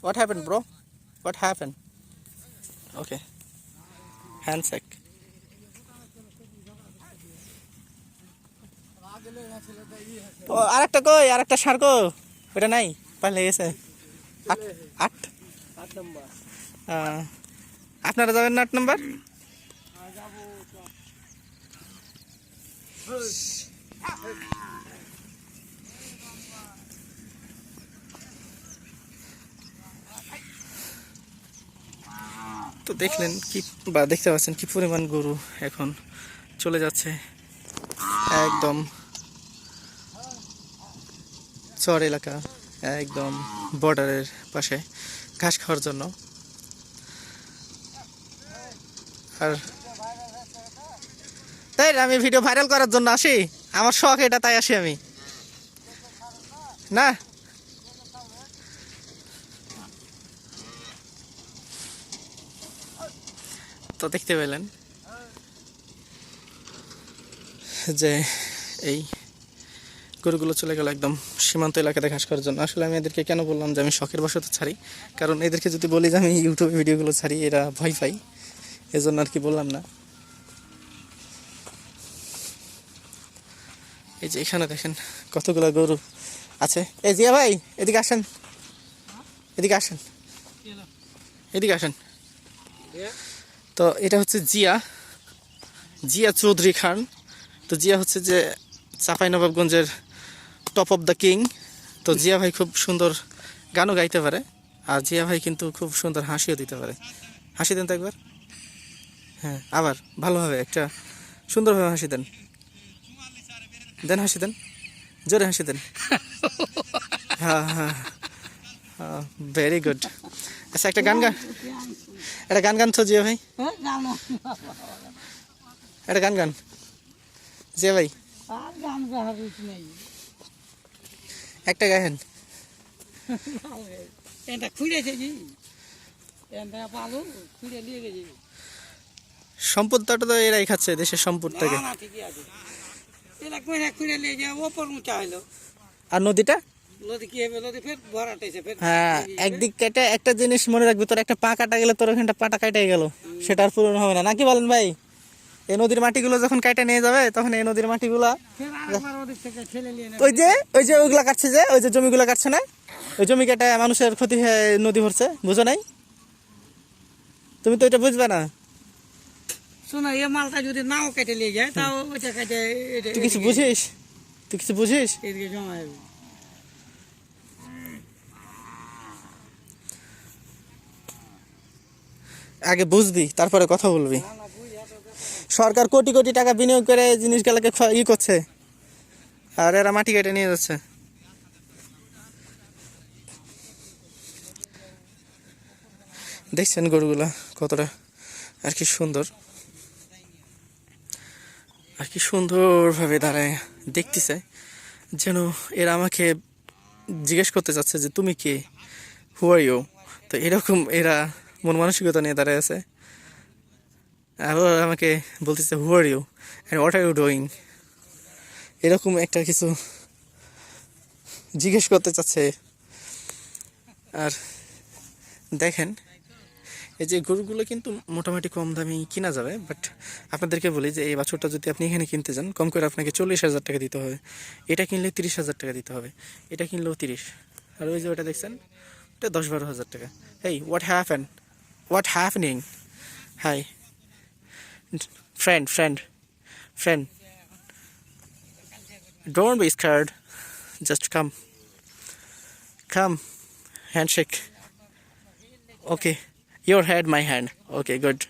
What happened, bro? What happened? Okay. Handshake. ও আরেকটা কই আরেকটা সার কো ওটা নাই পারলে গেছে আট আট নম্বর আপনারা যাবেন না আট নম্বর তো দেখলেন কি, বা দেখতে পাচ্ছেন কি পরিমাণ গরু এখন চলে যাচ্ছে। একদম চর এলাকা, একদম বর্ডারের পাশে ঘাস খাওয়ার জন্য। আর তাই আমি ভিডিও ভাইরাল করার জন্য আসি? আমার শখ এটা, তাই আসি আমি। না? তো দেখতে পেলেন। যে এই গরুগুলো চলে গেল একদম সীমান্ত এলাকাতে ঘাস করার জন্য। আসলে আমি এদেরকে কেন বললাম যে আমি শখের বশত ছাড়ি? কারণ এদেরকে যদি বলি যে আমি ইউটিউবে ভিডিওগুলো ছাড়ি, এরা ভয় পাই এজন্য আর কি বললাম না। এই যে এখানে দেখেন কতগুলো গরু আছে। এই জিয়া ভাই, এদিকে আসেন। এদিকে আসেন। এদিকে আসেন। তো এটা হচ্ছে জিয়া। জিয়া চৌধুরী খান। তো জিয়া হচ্ছে যে চাপাই নবাবগঞ্জের টপ অফ দ্য কিং তো জিয়া ভাই খুব সুন্দর গানও গাইতে পারে। আর জিয়া ভাই কিন্তু খুব সুন্দর হাসিও দিতে পারে। হাসি দেন তো একবার। হ্যাঁ আবার ভালোভাবে একটা সুন্দরভাবে হাসি দেন। দেন হাসি দেন। জোরে হাসি দেন। হ্যাঁ হ্যাঁ। ভেরি গুড আচ্ছা একটা গান গান একটা গান গান তো জিয়া ভাই। একটা গান গান। জিয়া ভাই। একটা গায়েন সম্পদটা তো এরাই খাচ্ছে দেশের সম্পদটাকে আর নদীটা? নদী কি হবে? নদী ফের ভরাটেছে ফের হ্যাঁ একদিক কেটে একটা জিনিস মনে রাখবি তোর একটা পা কাটা গেলে তোর ওখানটা পাটা কাটাই গেল। সেটা আর পূরণ হবে না। নাকি বলেন ভাই এই নদীর মাটিগুলো যখন কাটা নিয়ে যাবে তখন এই নদীর মাটিগুলা ফের আরেকবার ওদিক থেকে ঠেলে নিয়ে নেবে। ওই যে ওই যে ওইগুলা কাটছে যে ওই যে জমিগুলো কাটছে না ওই জমি কেটে মানুষের ক্ষতি হয়ে নদী ভরছে বুঝো নাই? তুমি তো এটা বুঝবে না। শোনো মালটা যদি নাও কেটে নিয়ে যায় তাও ওইটা কেটে তুই কিছু বুঝিস? তুই কিছু বুঝিস? এদিকে জমা আগে বুঝবি, তারপরে কথা বলবি। সরকার কোটি কোটি টাকা বিনিয়োগ করে জিনিসগুলোকে ই করছে, আর এরা মাটি কেটে নিয়ে যাচ্ছে। দেখছেন গরুগুলা কতটা, আর কি সুন্দর। আর কি সুন্দরভাবে দাঁড়ায়, দেখতেছে। যেন এরা আমাকে জিজ্ঞেস করতে চাচ্ছে যে, তুমি কে? হু তো এরকম এরা মন মানসিকতা নিয়ে দাঁড়ায় আছে। আবার আমাকে বলতেছে who are you and what are you doing এরকম একটা কিছু জিজ্ঞেস করতে চাচ্ছে। আর দেখেন, এই যে গরুগুলো কিন্তু মোটামুটি কম দামে কিনা যাবে বাট আপনাদেরকে বলি যে এই বাছুরটা যদি আপনি এখানে কিনতে যান, কম করে আপনাকে চল্লিশ হাজার টাকা দিতে হবে। এটা কিনলে তিরিশ হাজার টাকা দিতে হবে, এটা কিনলেও তিরিশ। আর ওই যে ওটা দেখছেন, ওটা দশ বারো হাজার টাকা। Hey what happen what happening? Hi. Friend friend friend. Don't be scared. Just come. Come handshake. Okay. Your head my hand. Okay good.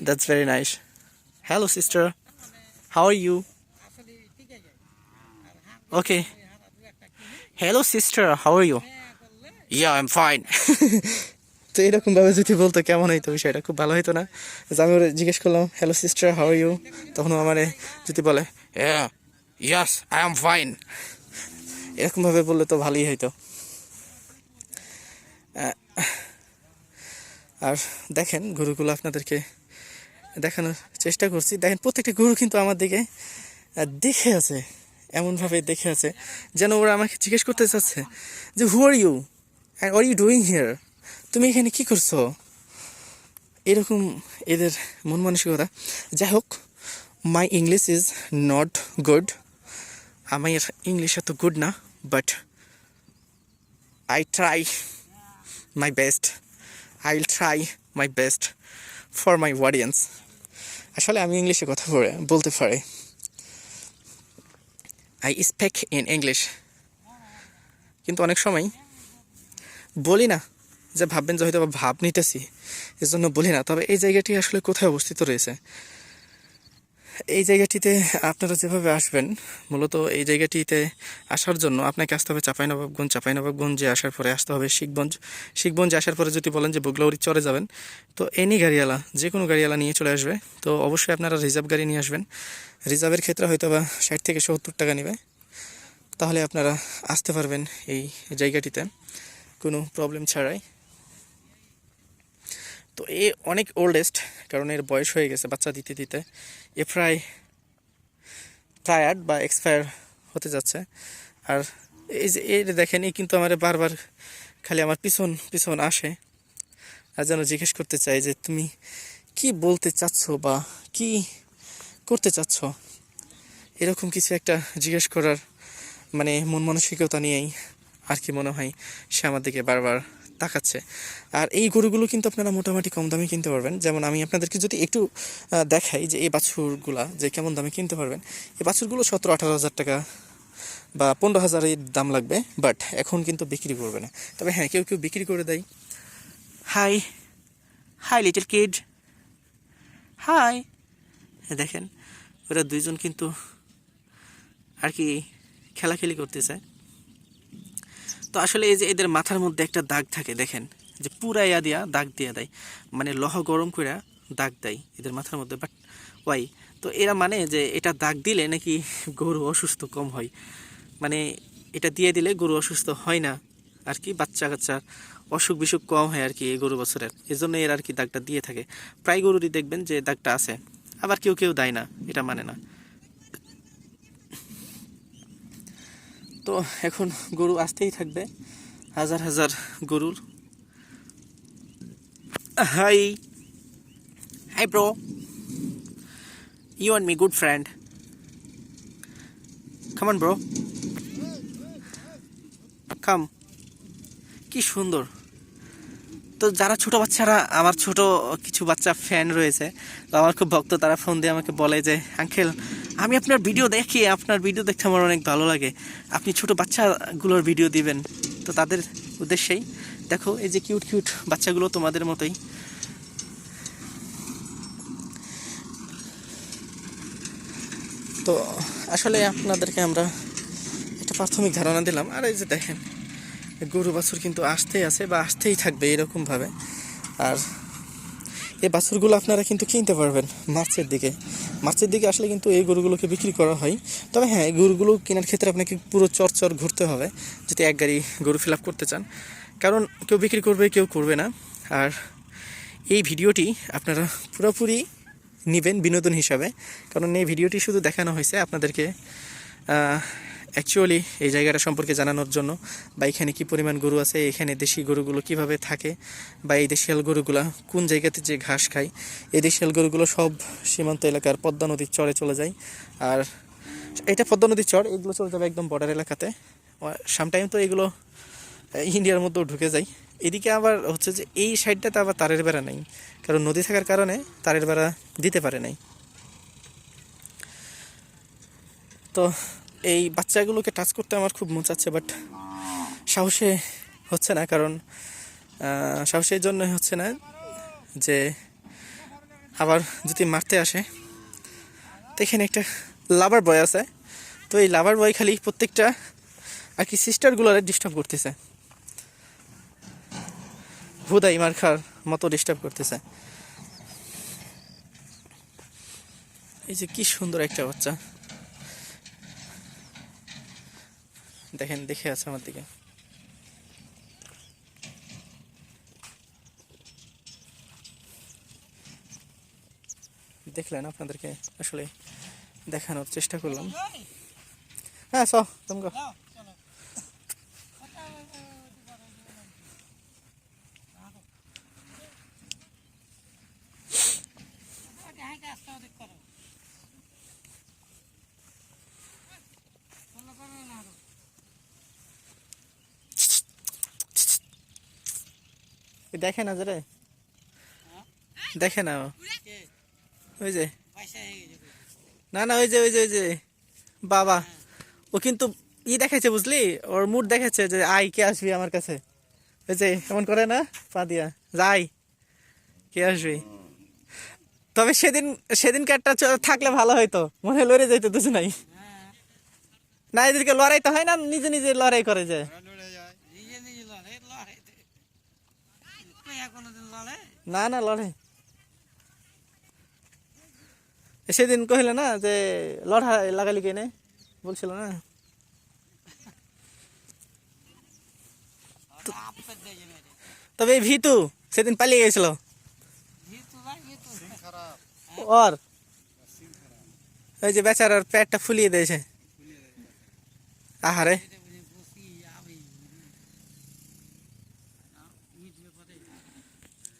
That's very nice. Hello sister. How are you? Okay. Hello sister. How are you? Yeah i'm fine. তো এরকমভাবে যদি বলতো কেমন হইতো বিষয়টা, খুব ভালো হইতো না। যে আমি ওরা জিজ্ঞেস করলাম হ্যালো সিস্টার হাউ ইউ তখন আমার যদি বলে ইয়াস আই এম ফাইন এরকমভাবে বললে তো ভালোই হইতো। আর দেখেন গরুগুলো আপনাদেরকে দেখানোর চেষ্টা করছি। দেখেন, প্রত্যেকটা গরু কিন্তু আমার দিকে দেখে আছে, এমনভাবে দেখে আছে, যেন ওরা আমাকে জিজ্ঞেস করতে চাচ্ছে যে who are you and are you doing here তুমি এখানে কি করছ? এরকম এদের মন মানসিকতা। যাই হোক my English is not good আমার ইংলিশ এত গুড না but I try my best I will try my best for my audience আসলে আমি ইংলিশে কথা বলে বলতে পারি। আই স্পেক ইন ইংলিশ কিন্তু অনেক সময় বলি না। যে ভাববেন যে হয়তো ভাব নিতেছি, এজন্য বলি না। তবে এই জায়গাটি আসলে কোথায় অবস্থিত রয়েছে? এই জায়গাটিতে আপনারা যেভাবে আসবেন, মূলত এই জায়গাটিতে আসার জন্য আপনাকে আসতে হবে চাঁপাইনবাবগঞ্জ। চাঁপাইনবাবগঞ্জে আসার পরে আসতে হবে শিখগঞ্জ। শিখগঞ্জে আসার পরে যদি বলেন যে বগলাউরি চরে যাবেন, তো এনি গাড়িওয়ালা, যে কোনো গাড়িওয়ালা নিয়ে চলে আসবে। তো অবশ্যই আপনারা রিজার্ভ গাড়ি নিয়ে আসবেন। রিজার্ভের ক্ষেত্রে হয়তো বা ষাট থেকে সত্তর টাকা নেবে। তাহলে আপনারা আসতে পারবেন এই জায়গাটিতে। কোনো প্রবলেম ছাড়াই। তো এ অনেক ওল্ডেস্ট কারণ এর বয়স হয়ে গেছে বাচ্চা দিতে দিতে। এ প্রায় টায়ার্ড বা এক্সপায়ার হতে যাচ্ছে। আর এই যে এর দেখেন এই কিন্তু আমার বারবার খালি আমার পিছন পিছন আসে। আর যেন জিজ্ঞেস করতে চাই যে, তুমি কি বলতে চাচ্ছ বা কি করতে চাচ্ছ? এরকম কিছু একটা জিজ্ঞেস করার মানে মন মানসিকতা নিয়েই আর কি মনে হয় সে আমার দিকে বারবার তাকাচ্ছে। আর এই গরুগুলো কিন্তু আপনারা মোটামুটি কম দামে কিনতে পারবেন। যেমন আমি আপনাদেরকে যদি একটু দেখাই যে এই বাছুরগুলা যে কেমন দামে কিনতে পারবেন। এই বাছুরগুলো সতেরো আঠারো হাজার টাকা বা পনেরো হাজারের দাম লাগবে, বাট এখন কিন্তু বিক্রি করবে না। তবে হ্যাঁ কেউ কেউ বিক্রি করে দেয়। Hi hi little kid hi দেখেন, ওরা দুইজন কিন্তু আর কি খেলাখেলি করতেছে। তো আসলে এই যে এদের মাথার মধ্যে একটা দাগ থাকে, দেখেন, যে পুরাইয়া দিয়া দাগ দিয়ে দেয় মানে লহ গরম করে দাগ দেয় এদের মাথার মধ্যে বাট ওয়াই তো এরা মানে যে এটা দাগ দিলে নাকি গরু অসুস্থ কম হয় মানে এটা দিয়ে দিলে গরু অসুস্থ হয় না, আর কি বাচ্চা কাচ্চার অসুখ বিসুখ কম হয় আর কি এই গরু বছরের এই জন্য এর আর কি দাগটা দিয়ে থাকে। প্রায় গরুরই দেখবেন যে দাগটা আছে, আবার কেউ কেউ দেয় না, এটা মানে না। তো এখন গরু আসতেই থাকবে। হাজার হাজার গরুর। Hi. Hi bro. You and me good friend খামান bro come কি সুন্দর। তো যারা ছোট বাচ্চারা, আমার ছোট কিছু বাচ্চা ফ্যান রয়েছে, তো আমার খুব ভক্ত, তারা ফোন দিয়ে আমাকে বলে যে আঙ্কেল আমি আপনার ভিডিও দেখি, আপনার ভিডিও দেখতে আমার অনেক ভালো লাগে। আপনি ছোট বাচ্চাগুলোর ভিডিও দিবেন। তো তাদের উদ্দেশ্যেই, দেখো এই যে কিউট কিউট বাচ্চাগুলো তোমাদের মতোই। তো আসলে আপনাদেরকে আমরা একটা প্রাথমিক ধারণা দিলাম। আর এই যে দেখেন, গরু বাছুর কিন্তু আসতেই আছে বা আসতেই থাকবে এরকমভাবে। আর এই বাছুরগুলো আপনারা কিন্তু কিনতে পারবেন মার্চের দিকে। মার্চের দিকে আসলে কিন্তু এই গরুগুলোকে বিক্রি করা হয়। তবে হ্যাঁ গরুগুলো কেনার ক্ষেত্রে আপনাকে পুরো চরচর ঘুরতে হবে, যদি এক গাড়ি গরু ফিল করতে চান। কারণ কেউ বিক্রি করবে, কেউ করবে না। আর এই ভিডিওটি আপনারা পুরোপুরি নেবেন বিনোদন হিসাবে। কারণ এই ভিডিওটি শুধু দেখানো হয়েছে আপনাদেরকে অ্যাকচুয়ালি এই জায়গাটা সম্পর্কে জানানোর জন্য বা এখানে কী পরিমাণ গরু আছে, এখানে দেশি গরুগুলো কীভাবে থাকে বা এই দেশিয়াল গরুগুলো কোন জায়গাতে যে ঘাস খায়, এই দেশিয়াল গরুগুলো সব সীমান্ত এলাকার পদ্মা নদীর চরে চলে যায়। আর এটা পদ্মা নদীর চর, এগুলো চলে যাবে একদম বর্ডার এলাকাতে। সামটাইম তো এগুলো ইন্ডিয়ার মধ্যেও ঢুকে যায়। এদিকে আবার হচ্ছে যে এই সাইডটাতে আবার তারের বেড়া নেই, কারণ নদী থাকার কারণে তারের বেড়া দিতে পারে নাই। তো এই বাচ্চাগুলোকে টাচ করতে আমার খুব মন চাচ্ছে বাট সাহসে হচ্ছে না, কারণ সাহসের জন্য হচ্ছে না যে আবার যদি মারতে আসে, তো এখানে একটা লাভার বয় আছে। তো এই লাভার বয় খালি প্রত্যেকটা আর কি সিস্টারগুলোরে ডিস্টার্ব করতেছে। হুদাই মার খার মতো ডিস্টার্ব করতেছে। এই যে কি সুন্দর একটা বাচ্চা। দেখেন দেখে আছে আমার দিকে। দেখলেন আপনাদেরকে আসলে দেখানোর চেষ্টা করলাম। হ্যাঁ সো তুমি দেখে না যে রে। দেখে না ওই যে। না না, ওই যে ওই যে ওই যে। বাবা। ও কিন্তু ই বুঝলি? ওর মুড যে আই কে আসবি আমার কাছে? ওই যে, এমন করে না? পা দিয়া। যাই কে আসবি? তবে সেদিন সেদিন থাকলে ভালো হয়তো মনে লড়ে যাইতো দুজনাই। না, এদেরকে লড়াই তো হয় না, নিজে নিজে লড়াই করে যায় নিজে নিজে লড়ে লড়ে কইয়া কোনোদিন লড়ে না না লড়ে। সেদিন কহিল না যে লড়া লাগালি কেনে? বলছিল না। ওটা আপের দিয়ে মেরে তবে এই ভিতু সেদিন পালিয়ে গেছিল। ভিতু না ভিতু। ওর। ওই যে বেচারার পেটটা ফুলিয়ে দিয়েছে। আহারে। এটা